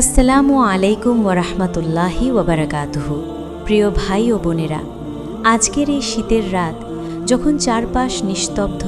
আসসালামু আলাইকুম ওরহমতুল্লাহি ওবরাকাতুহু। প্রিয় ভাই ও বোনেরা, আজকের এই শীতের রাত যখন চারপাশ নিস্তব্ধ,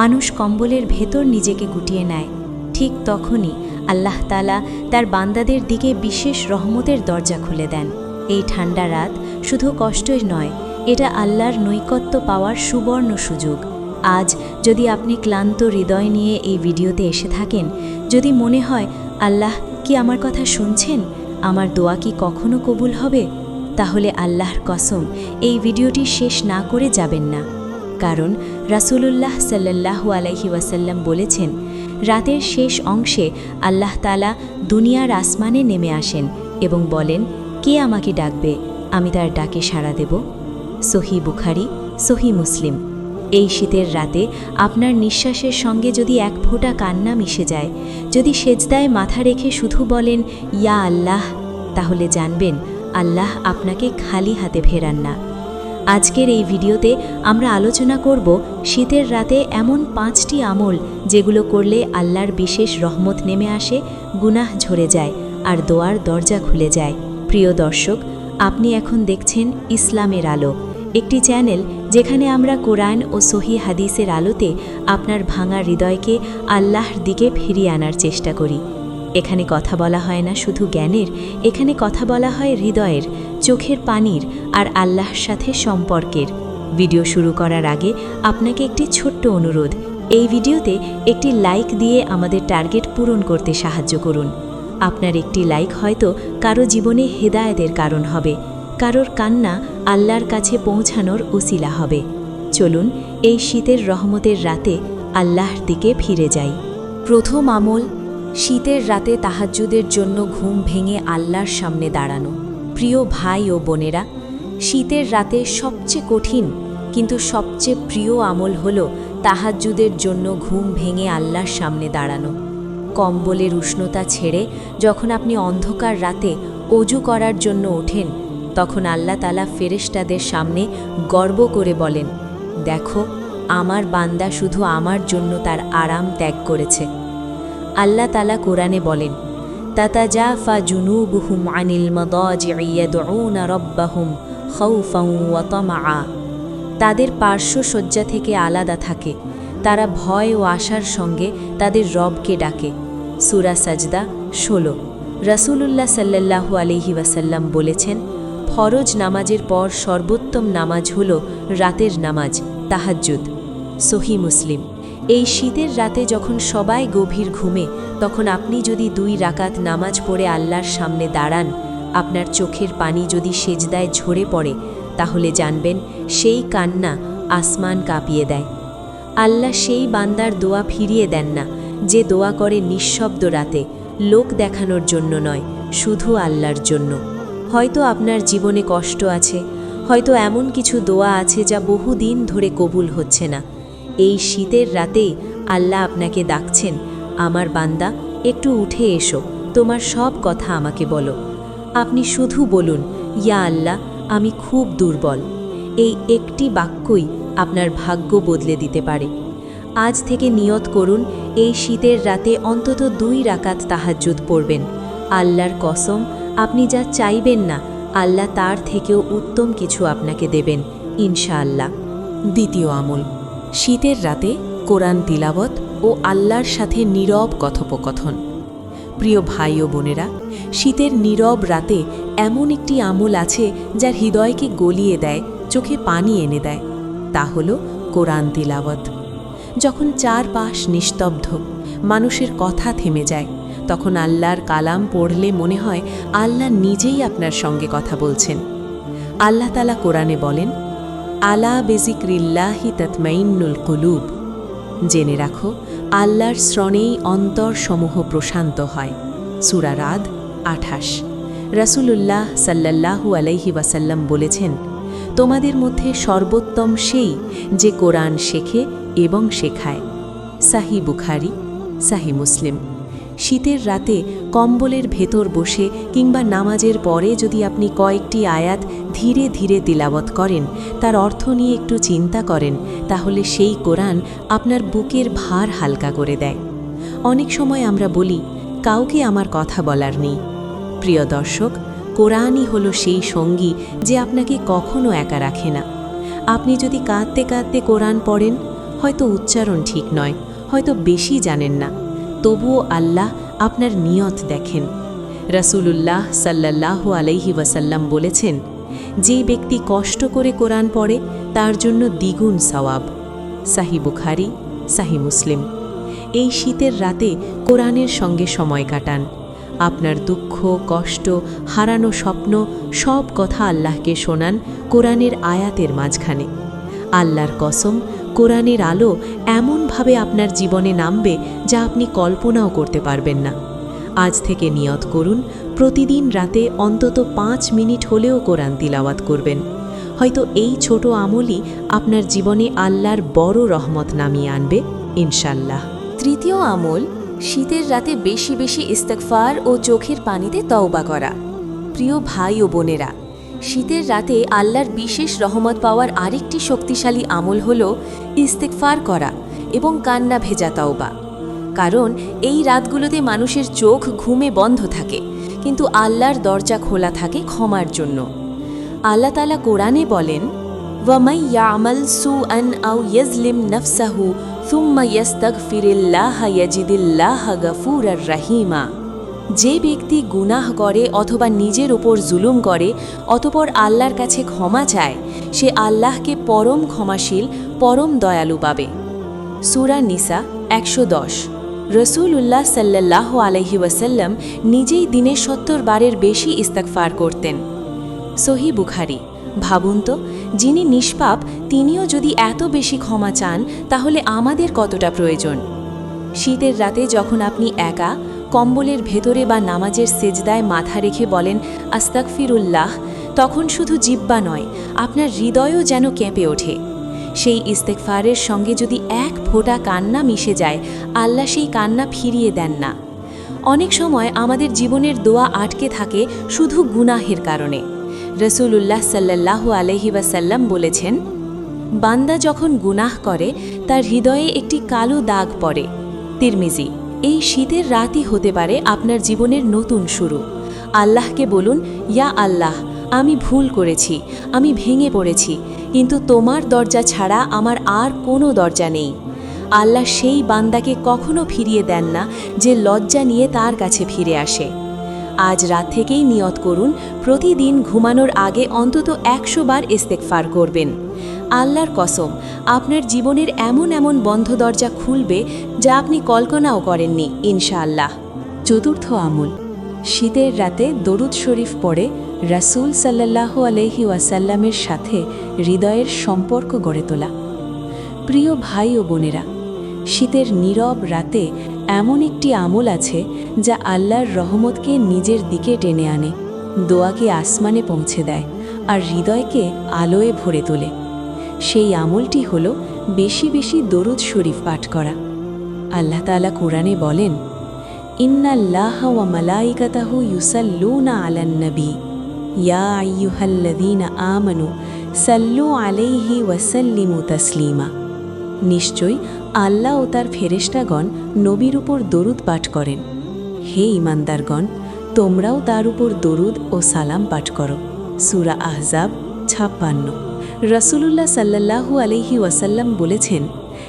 মানুষ কম্বলের ভেতর নিজেকে গুটিয়ে নেয়, ঠিক তখনই আল্লাহ তালা তার বান্দাদের দিকে বিশেষ রহমতের দরজা খুলে দেন। এই ঠান্ডা রাত শুধু কষ্টই নয়, এটা আল্লাহর নৈকত্য পাওয়ার সুবর্ণ সুযোগ। আজ যদি আপনি ক্লান্ত হৃদয় নিয়ে এই ভিডিওতে এসে থাকেন, যদি মনে হয় আল্লাহ কি আমার কথা শুনছেন? আমার দোয়া কি কখনো কবুল হবে? তাহলে আল্লাহর কসম, এই ভিডিওটি শেষ না করে যাবেন না। কারণ রাসূলুল্লাহ সাল্লাল্লাহু আলাইহি ওয়াসাল্লাম বলেছেন, রাতের শেষ অংশে আল্লাহ তালা দুনিয়ার আসমানে নেমে আসেন এবং বলেন, কে আমাকে ডাকবে? আমি তার ডাকে সাড়া দেব? সহি বুখারি সহি মুসলিম। এই শীতের রাতে আপনার নিঃশ্বাসের সঙ্গে যদি এক ফোঁটা কান্না মিশে যায়, যদি সেজদায় মাথা রেখে শুধু বলেন, ইয়া আল্লাহ, তাহলে জানবেন, আল্লাহ আপনাকে খালি হাতে ফেরান না। আজকের এই ভিডিওতে আমরা আলোচনা করব শীতের রাতে এমন পাঁচটি আমল যেগুলো করলে আল্লাহর বিশেষ রহমত নেমে আসে, গুনাহ ঝরে যায় আর দোয়ার দরজা খুলে যায়। প্রিয় দর্শক, আপনি এখন দেখছেন ইসলামের আলো। একটি চ্যানেল যেখানে আমরা কোরআন ও সহি হাদিসের আলোতে আপনার ভাঙা হৃদয়কে আল্লাহর দিকে ফিরিয়ে আনার চেষ্টা করি। এখানে কথা বলা হয় না শুধু জ্ঞানের, এখানে কথা বলা হয় হৃদয়ের, চোখের পানির আর আল্লাহর সাথে সম্পর্কের। ভিডিও শুরু করার আগে আপনাকে একটি ছোট্ট অনুরোধ, এই ভিডিওতে একটি লাইক দিয়ে আমাদের টার্গেট পূরণ করতে সাহায্য করুন। আপনার একটি লাইক হয়তো কারও জীবনে হেদায়েতের কারণ হবে, কারোর কান্না আল্লাহর কাছে পৌঁছানোর উসিলা হবে। চলুন, এই শীতের রহমতের রাতে আল্লাহর দিকে ফিরে যাই। প্রথম আমল, শীতের রাতে তাহাজ্জুদের জন্য ঘুম ভেঙে আল্লাহর সামনে দাঁড়ানো। প্রিয় ভাই ও বোনেরা, শীতের রাতে সবচেয়ে কঠিন কিন্তু সবচেয়ে প্রিয় আমল হল তাহাজ্জুদের জন্য ঘুম ভেঙে আল্লাহর সামনে দাঁড়ানো। কম্বলের উষ্ণতা ছেড়ে যখন আপনি অন্ধকার রাতে অজু করার জন্য ওঠেন তখন আল্লাহ তালা ফেরেশতাদের সামনে গর্ব করে বলেন, দেখো, আমার বান্দা শুধু আমার জন্য তার আরাম ত্যাগ করেছে। আল্লাহ তালা কোরআনে বলেন, তাতাজাফা জুনুবুহুম আনিল মদাজিয়াদউনা রব্বাহুম খাউফাউ ওয়া তামআ। তাদের থেকে আলাদা থাকে। তারা ভয় ও আশার সঙ্গে তাদের রবকে ডাকে। সুরা সাজদা ষোলো। রাসূলুল্লাহ সাল্লাল্লাহু আলাইহি ওয়াসাল্লাম বলেছেন ফরজ নামাজের পর সর্বোত্তম নামাজ হল রাতের নামাজ, তাহাজ্জুদ। সহি মুসলিম। এই শীতের রাতে যখন সবাই গভীর ঘুমে, তখন আপনি যদি দুই রাকাত নামাজ পড়ে আল্লাহর সামনে দাঁড়ান, আপনার চোখের পানি যদি সেজদায় ঝরে পড়ে, তাহলে জানবেন সেই কান্না আসমান কাঁপিয়ে দেয়। আল্লাহ সেই বান্দার দোয়া ফিরিয়ে দেন না, যে দোয়া করে নিঃশব্দ রাতে, লোক দেখানোর জন্য নয়, শুধু আল্লাহর জন্য। হয়তো আপনার জীবনে কষ্ট আছে, হয়তো এমন কিছু দোয়া আছে যা বহুদিন ধরে কবুল হচ্ছে না। এই শীতের রাতেই আল্লাহ আপনাকে ডাকছেন, আমার বান্দা, একটু উঠে এসো, তোমার সব কথা আমাকে বলো। আপনি শুধু বলুন, ইয়া আল্লাহ, আমি খুব দুর্বল। এই একটি বাক্যই আপনার ভাগ্য বদলে দিতে পারে। আজ থেকে নিয়ত করুন, এই শীতের রাতে অন্তত দুই রাকাত তাহাজ্জুদ পড়বেন। আল্লাহর কসম আপনি যা চাইবেন না, আল্লাহ তার থেকেও উত্তম কিছু আপনাকে দেবেন, ইনশাআল্লাহ। দ্বিতীয় আমল, শীতের রাতে কোরআন তিলাবত ও আল্লাহর সাথে নীরব কথোপকথন। প্রিয় ভাই ও বোনেরা, শীতের নীরব রাতে এমন একটি আমল আছে যার হৃদয়কে গলিয়ে দেয়, চোখে পানি এনে দেয়। তা হল কোরআন তিলাবত যখন চারপাশ নিস্তব্ধ, মানুষের কথা থেমে যায় তখন আল্লাহর কালাম পড়লে মনে হয় আল্লাহ নিজেই আপনার সঙ্গে কথা বলছেন। আল্লাহ তালা কোরআনে বলেন, আলা বেজিক্রিল্লাহি তৎমাইন্নুল কুলুব। জেনে রাখো, আল্লাহর শ্রণেই অন্তরসমূহ প্রশান্ত হয়। সুরারাদ আঠাশ। রাসূলুল্লাহ সাল্লাল্লাহু আলাইহি ওয়াসাল্লাম বলেছেন, তোমাদের মধ্যে সর্বোত্তম সেই যে কোরআন শেখে এবং শেখায়। সাহি বুখারি, সাহি মুসলিম। শীতের রাতে কম্বলের ভেতর বসে কিংবা নামাজের পরে যদি আপনি কয়েকটি আয়াত ধীরে ধীরে তিলাবত করেন, তার অর্থ নিয়ে একটু চিন্তা করেন, তাহলে সেই কোরআন আপনার বুকের ভার হালকা করে দেয়। অনেক সময় আমরা বলি, কাউকে আমার কথা বলার নেই। প্রিয় দর্শক, কোরআনই হলো সেই সঙ্গী যে আপনাকে কখনো একা রাখে না। আপনি যদি কাঁদতে কাঁদতে কোরআন পড়েন, হয়তো উচ্চারণ ঠিক নয়, হয়তো বেশি জানেন না। তবুও আল্লাহ আপনার নিয়ত দেখেন। রাসূলুল্লাহ সাল্লাল্লাহ আলাইহি ওয়াসাল্লাম বলেছেন, যে ব্যক্তি কষ্ট করে কোরআন পড়ে, তার জন্য দ্বিগুণ সওয়াব। সাহি বুখারি, সাহি মুসলিম। এই শীতের রাতে কোরআনের সঙ্গে সময় কাটান। আপনার দুঃখ, কষ্ট, হারানো স্বপ্ন, সব কথা আল্লাহকে শোনান কোরআনের আয়াতের মাঝখানে। আল্লাহর কসম কোরআনের আলো এমনভাবে আপনার জীবনে নামবে যা আপনি কল্পনাও করতে পারবেন না। আজ থেকে নিয়ত করুন, প্রতিদিন রাতে অন্তত পাঁচ মিনিট হলেও কোরআন তিলাওয়াত করবেন। হয়তো এই ছোট আমলই আপনার জীবনে আল্লাহর বড় রহমত নামিয়ে আনবে ইনশাল্লাহ তৃতীয় আমল, শীতের রাতে বেশি বেশি ইস্তেকফার ও চোখের পানিতে তওবা করা। প্রিয় ভাই ও বোনেরা শীতের রাতে আল্লাহর বিশেষ রহমত পাওয়ার আরেকটি শক্তিশালী আমল হল ইস্তেকফার করা এবং কান্না ভেজা তাওবা। কারণ এই রাতগুলোতে মানুষের চোখ ঘুমে বন্ধ থাকে, কিন্তু আল্লাহর দরজা খোলা থাকে ক্ষমার জন্য। আল্লাহ তালা কোরআনে বলেন, ওয়ামাই ইয়ামাল সু আন আউ ইয়াজলিম নফসাহু সুম্মা ইয়াস্তাগফিরিল্লাহ ইয়াজিদিল্লাহ গফুরার রাহিমা। যে ব্যক্তি গুনাহ করে অথবা নিজের ওপর জুলুম করে, অতপর আল্লাহর কাছে ক্ষমা চায়, সে আল্লাহকে পরম ক্ষমাশীল, পরম দয়ালু পাবে। সুরা নিসা একশো দশ। রসুল উল্লাহ সাল্লাহ আলহি ওয়াসাল্লাম নিজেই দিনে সত্তর বারের বেশি ইস্তাকফার করতেন। সহি বুখারি। ভাবুন তো, যিনি নিষ্পাপ, তিনিও যদি এত বেশি ক্ষমা চান, তাহলে আমাদের কতটা প্রয়োজন? শীতের রাতে যখন আপনি একা কম্বলের ভেতরে বা নামাজের সেজদায় মাথা রেখে বলেন আস্তাকফিরুল্লাহ তখন শুধু জিব্বা নয়, আপনার হৃদয়ও যেন কেঁপে ওঠে। সেই ইস্তেকফারের সঙ্গে যদি এক ফোঁটা কান্না মিশে যায়, আল্লাহ সেই কান্না ফিরিয়ে দেন না। অনেক সময় আমাদের জীবনের দোয়া আটকে থাকে শুধু গুনাহের কারণে। রসুল্লাহ সাল্লাহ আলহি ওয়াসাল্লাম বলেছেন, বান্দা যখন গুনাহ করে, তার হৃদয়ে একটি কালো দাগ পড়ে। তিরমিজি। এই শীতের রাতই হতে পারে আপনার জীবনের নতুন শুরু। আল্লাহকে বলুন, ইয়া আল্লাহ, আমি ভুল করেছি, আমি ভেঙে পড়েছি, কিন্তু তোমার দরজা ছাড়া আমার আর কোনো দরজা নেই। আল্লাহ সেই বান্দাকে কখনো ফিরিয়ে দেন না যে লজ্জা নিয়ে তার কাছে ফিরে আসে। আজ রাত থেকেই নিয়ত করুন, প্রতিদিন ঘুমানোর আগে অন্তত একশো বার ইস্তেকফার করবেন। আল্লাহর কসম, আপনার জীবনের এমন এমন বন্ধ দরজা খুলবে যা আপনি কল্পনাও করেননি, ইনশাআল্লাহ। চতুর্থ আমল, শীতের রাতে দরুদ শরীফ পড়ে রাসুল সাল্লাহ আলহি ওয়াসাল্লামের সাথে হৃদয়ের সম্পর্ক গড়ে তোলা। প্রিয় ভাই ও বোনেরা, শীতের নীরব রাতে এমন একটি আমল আছে যা আল্লাহর রহমতকে নিজের দিকে টেনে আনে, দোয়াকে আসমানে পৌঁছে দেয় আর হৃদয়কে আলোয় ভরে তোলে। সেই আমলটি হল বেশি বেশি দরুদ শরীফ পাঠ করা। আল্লাহ তাআলা কোরআনে বলেন, ইন্নাল্লাহ ওয়া মালাইকাতাহু ইউসাল্লুনা আলান নবী। ইয়া আইয়ুহাল্লাযীনা আমানু সাল্লু আলাইহি ওয়াসাল্লিমু তাসলিমা। নিশ্চয়ই আল্লাহ ও তার ফেরেশতাগণ নবীর উপর দরুদ পাঠ করেন। হে ইমানদারগণ তোমরাও তার উপর দরুদ ও সালাম পাঠ করো। সুরা আহজাব ছাপ্পান্ন। রসুলুল্লাহ সাল্লাল্লাহু আলহি ওয়াসাল্লাম বলেছেন,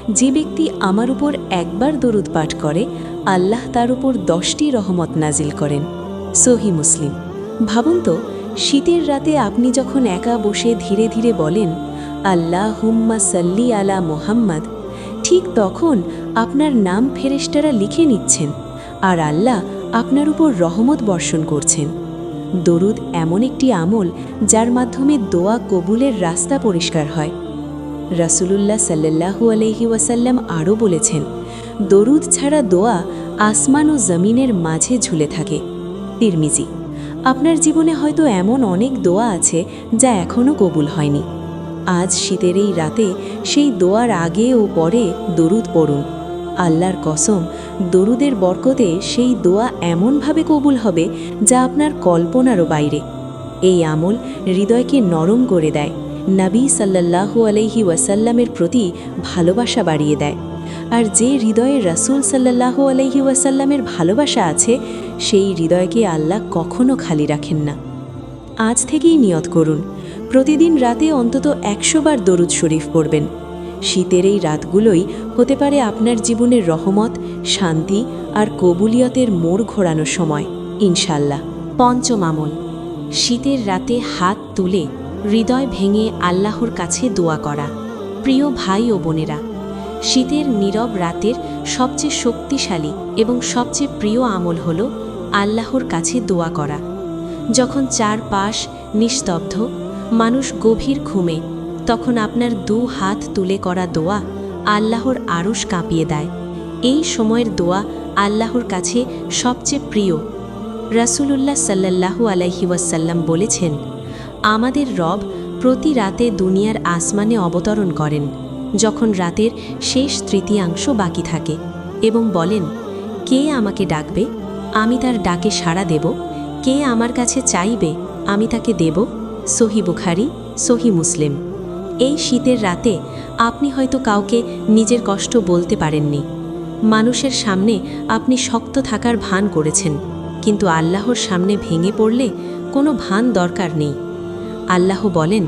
যে ব্যক্তি আমার উপর একবার দরুদ পাঠ করে, আল্লাহ তার উপর দশটি রহমত নাজিল করেন। সহি মুসলিম। ভাবুন তো, শীতের রাতে আপনি যখন একা বসে ধীরে ধীরে বলেন আল্লাহ হুম্মা সাল্লি আলা মোহাম্মদ, ঠিক তখন আপনার নাম ফেরেশতারা লিখে নিচ্ছেন, আর আল্লাহ আপনার উপর রহমত বর্ষণ করছেন। দরুদ এমন একটি আমল যার মাধ্যমে দোয়া কবুলের রাস্তা পরিষ্কার হয়। রাসূলুল্লাহ সাল্লাল্লাহু আলহি ওয়াসাল্লাম আরও বলেছেন, দরুদ ছাড়া দোয়া আসমান ও জমিনের মাঝে ঝুলে থাকে। তিরমিজি, আপনার জীবনে হয়তো এমন অনেক দোয়া আছে যা এখনও কবুল হয়নি। আজ শীতের এই রাতে সেই দোয়ার আগে ও পরে দরুদ পড়ুন। আল্লাহর কসম, দরুদের বরকতে সেই দোয়া এমনভাবে কবুল হবে যা আপনার কল্পনারও বাইরে। এই আমল হৃদয়কে নরম করে দেয়, নবী সাল্লাল্লাহু আলহি ওয়াসাল্লামের প্রতি ভালোবাসা বাড়িয়ে দেয়। আর যে হৃদয়ে রাসূল সাল্লাল্লাহু আলহি ওয়াসাল্লামের ভালোবাসা আছে, সেই হৃদয়কে আল্লাহ কখনো খালি রাখেন না। আজ থেকেই নিয়ত করুন, প্রতিদিন রাতে অন্তত একশো বার দরুদ শরীফ পড়বেন। শীতের এই রাতগুলোই হতে পারে আপনার জীবনের রহমত, শান্তি আর কবুলিয়তের মোড় ঘোরানোর সময়, ইনশাল্লাহ। পঞ্চম আমল, শীতের রাতে হাত তুলে হৃদয় ভেঙে আল্লাহর কাছে দোয়া করা। প্রিয় ভাই ও বোনেরা, শীতের নীরব রাতের সবচেয়ে শক্তিশালী এবং সবচেয়ে প্রিয় আমল হল আল্লাহর কাছে দোয়া করা। যখন চারপাশ নিস্তব্ধ, মানুষ গভীর ঘুমে তখন আপনার দু হাত তুলে করা দোয়া আল্লাহর আড়স কাঁপিয়ে দেয়। এই সময়ের দোয়া আল্লাহর কাছে সবচেয়ে প্রিয়। রাসূলুল্লাহ সাল্লাল্লাহু আলাইহি ওয়াসাল্লাম বলেছেন, আমাদের রব প্রতি রাতে দুনিয়ার আসমানে অবতরণ করেন, যখন রাতের শেষ তৃতীয়াংশ বাকি থাকে এবং বলেন, কে আমাকে ডাকবে? আমি তার ডাকে সাড়া দেব। কে আমার কাছে চাইবে? আমি তাকে দেব? সহি বুখারি, সহি মুসলিম এই শীতের রাতে আপনি হয়তো কাউকে নিজের কষ্ট বলতে পারেননি। মানুষের সামনে আপনি শক্ত থাকার ভান করেছেন, কিন্তু আল্লাহর সামনে ভেঙে পড়লে কোনো ভান দরকার নেই। আল্লাহ বলেন,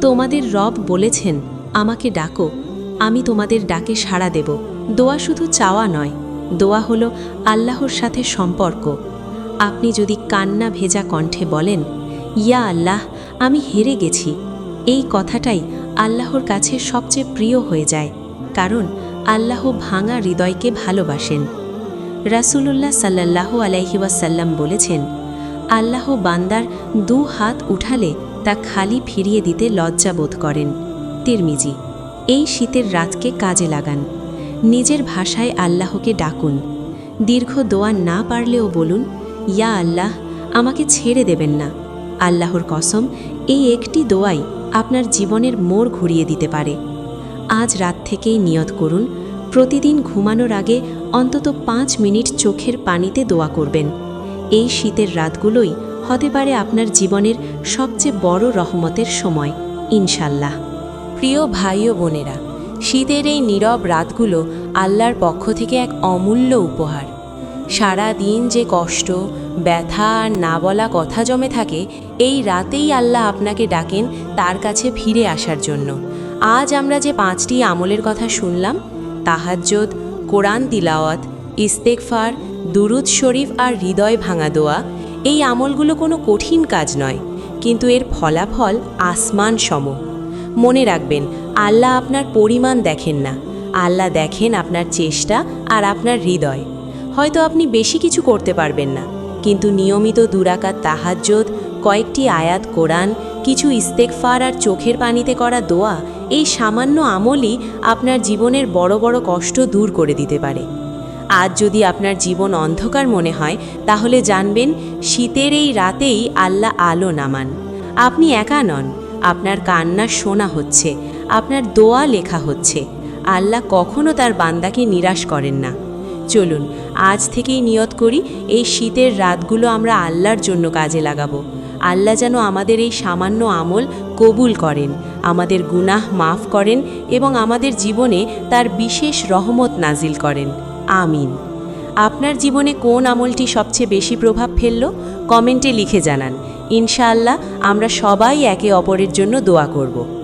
তোমাদের রব বলেছেন, আমাকে ডাকো, আমি তোমাদের ডাকে সাড়া দেব। দোয়া শুধু চাওয়া নয়, দোয়া হলো আল্লাহর সাথে সম্পর্ক। আপনি যদি কান্না ভেজা কণ্ঠে বলেন, ইয়া আল্লাহ, আমি হেরে গেছি। এই কথাটাই আল্লাহর কাছে সবচেয়ে প্রিয় হয়ে যায়, কারণ আল্লাহ ভাঙা হৃদয়কে ভালোবাসেন। রাসূলুল্লাহ সাল্লাল্লাহু আলাইহি ওয়াসাল্লাম বলেছেন, আল্লাহ বান্দার দু হাত উঠালে তা খালি ফিরিয়ে দিতে লজ্জা বোধ করেন। তিরমিজি, এই শীতের রাতকে কাজে লাগান। নিজের ভাষায় আল্লাহকে ডাকুন। দীর্ঘ দোয়া না পারলেও বলুন, ইয়া আল্লাহ, আমাকে ছেড়ে দেবেন না। আল্লাহর কসম, এই একটি দোয়াই আপনার জীবনের মোড় ঘুরিয়ে দিতে পারে। আজ রাত থেকেই নিয়ত করুন, প্রতিদিন ঘুমানোর আগে অন্তত পাঁচ মিনিট চোখের পানিতে দোয়া করবেন। এই শীতের রাতগুলোই হতে পারে আপনার জীবনের সবচেয়ে বড় রহমতের সময়, ইনশাল্লাহ। প্রিয় ভাই ও বোনেরা, শীতের এই নীরব রাতগুলো আল্লাহর পক্ষ থেকে এক অমূল্য উপহার। সারা দিন যে কষ্ট, ব্যথা আর না বলা কথা জমে থাকে, এই রাতেই আল্লাহ আপনাকে ডাকেন তার কাছে ফিরে আসার জন্য। আজ আমরা যে পাঁচটি আমলের কথা শুনলাম, তাহাজ্জদ, কোরআন তিলাওয়াত ইস্তেকফার দুরুদ শরীফ আর হৃদয় ভাঙা দোয়া, এই আমলগুলো কোনো কঠিন কাজ নয়, কিন্তু এর ফলাফল আসমান সম মনে রাখবেন, আল্লাহ আপনার পরিমাণ দেখেন না। আল্লাহ দেখেন আপনার চেষ্টা আর আপনার হৃদয়। হয়তো আপনি বেশি কিছু করতে পারবেন না। কিন্তু নিয়মিত দুরাকাত তাহাজ্জদ, কয়েকটি আয়াত কোরআন, কিছু ইস্তেকফার আর চোখের পানিতে করা দোয়া, এই সামান্য আমলই আপনার জীবনের বড় বড় কষ্ট দূর করে দিতে পারে। আজ যদি আপনার জীবন অন্ধকার মনে হয়, তাহলে জানবেন, শীতের এই রাতেই আল্লাহ আলো নামান। আপনি একা নন, আপনার কান্না শোনা হচ্ছে, আপনার দোয়া লেখা হচ্ছে। আল্লাহ কখনো তার বান্দাকে নিরাশ করেন না। চলুন, আজ থেকেই নিয়ত করি এই শীতের রাতগুলো আমরা আল্লাহর জন্য কাজে লাগাবো। আল্লাহ যেন আমাদের এই সামান্য আমল কবুল করেন, আমাদের গুনাহ মাফ করেন এবং আমাদের জীবনে তার বিশেষ রহমত নাজিল করেন। আমিন। আপনার জীবনে কোন আমলটি সবচেয়ে বেশি প্রভাব ফেলল? কমেন্টে লিখে জানান। ইনশাআল্লাহ আমরা সবাই একে অপরের জন্য দোয়া করব।